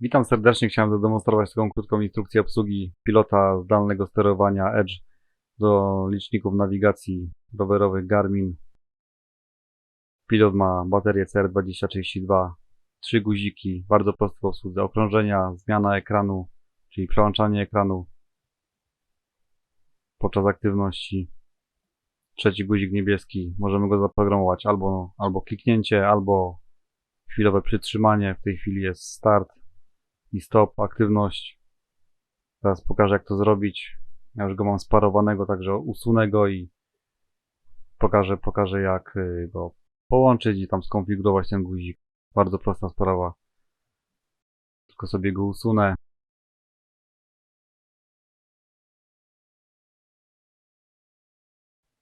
Witam serdecznie. Chciałem zademonstrować taką krótką instrukcję obsługi pilota zdalnego sterowania Edge do liczników nawigacji rowerowych Garmin. Pilot ma baterię CR2032, trzy guziki, bardzo prosty w obsłudze, okrążenia, zmiana ekranu, czyli przełączanie ekranu podczas aktywności. Trzeci guzik niebieski, możemy go zaprogramować albo, albo kliknięcie, albo chwilowe przytrzymanie. W tej chwili jest start i stop, aktywność. Teraz pokażę jak to zrobić. Ja już go mam sparowanego, także usunę go i pokażę, pokażę jak y, go połączyć i tam skonfigurować ten guzik. Bardzo prosta sprawa. Tylko sobie go usunę.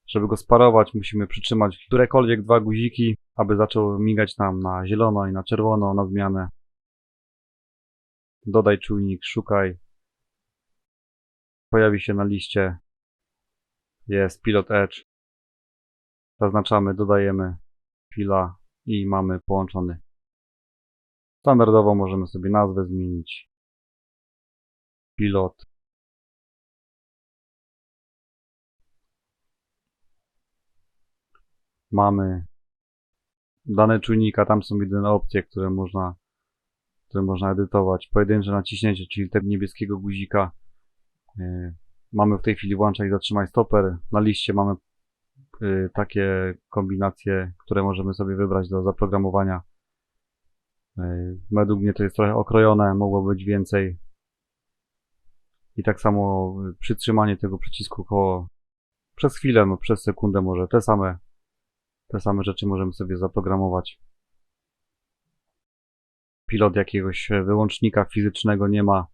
Żeby go sparować, musimy przytrzymać którekolwiek dwa guziki, aby zaczął migać nam na zielono i na czerwono na zmianę. Dodaj czujnik, szukaj. Pojawi się na liście. Jest Pilot Edge. Zaznaczamy, dodajemy fila i mamy połączony. Standardowo możemy sobie nazwę zmienić. Pilot. Mamy dane czujnika, tam są jedyne opcje, które można które można edytować. Pojedyncze naciśnięcie, czyli tego niebieskiego guzika. Yy, mamy w tej chwili włączać i zatrzymać stoper. Na liście mamy yy, takie kombinacje, które możemy sobie wybrać do zaprogramowania. Yy, według mnie to jest trochę okrojone, mogło być więcej. I tak samo przytrzymanie tego przycisku około przez chwilę, no przez sekundę może te same te same rzeczy możemy sobie zaprogramować pilot jakiegoś wyłącznika fizycznego nie ma.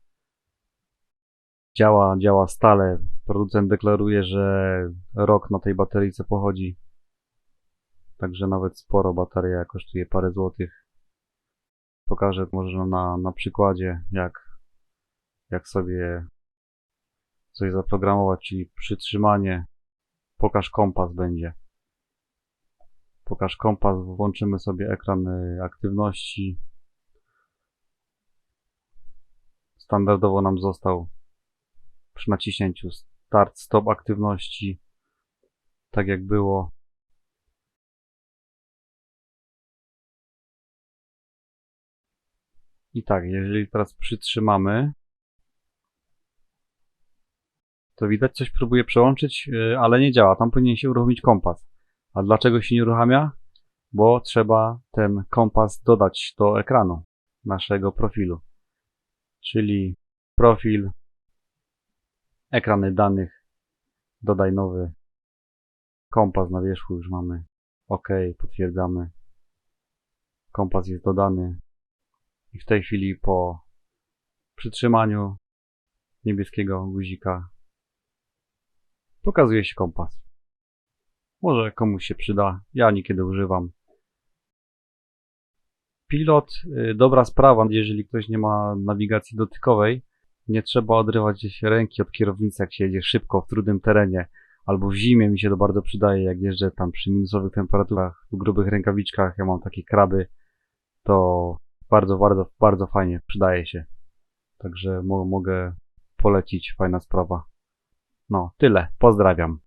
Działa, działa stale. Producent deklaruje, że rok na tej bateryjce pochodzi. Także nawet sporo bateria kosztuje parę złotych. Pokażę może na, na przykładzie, jak, jak sobie coś zaprogramować, czyli przytrzymanie. Pokaż kompas będzie. Pokaż kompas, włączymy sobie ekran y, aktywności, standardowo nam został przy naciśnięciu start, stop aktywności, tak jak było. I tak, jeżeli teraz przytrzymamy, to widać coś próbuje przełączyć, y, ale nie działa. Tam powinien się uruchomić kompas. A dlaczego się nie uruchamia? Bo trzeba ten kompas dodać do ekranu naszego profilu czyli profil, ekrany danych, dodaj nowy, kompas na wierzchu już mamy, OK, potwierdzamy, kompas jest dodany i w tej chwili po przytrzymaniu niebieskiego guzika pokazuje się kompas. Może komuś się przyda, ja niekiedy używam. Pilot, y, dobra sprawa, jeżeli ktoś nie ma nawigacji dotykowej, nie trzeba odrywać gdzieś ręki od kierownicy, jak się jedzie szybko w trudnym terenie, albo w zimie mi się to bardzo przydaje, jak jeżdżę tam przy minusowych temperaturach, w grubych rękawiczkach, ja mam takie kraby, to bardzo, bardzo, bardzo fajnie przydaje się. Także mo mogę polecić, fajna sprawa. No, tyle. Pozdrawiam.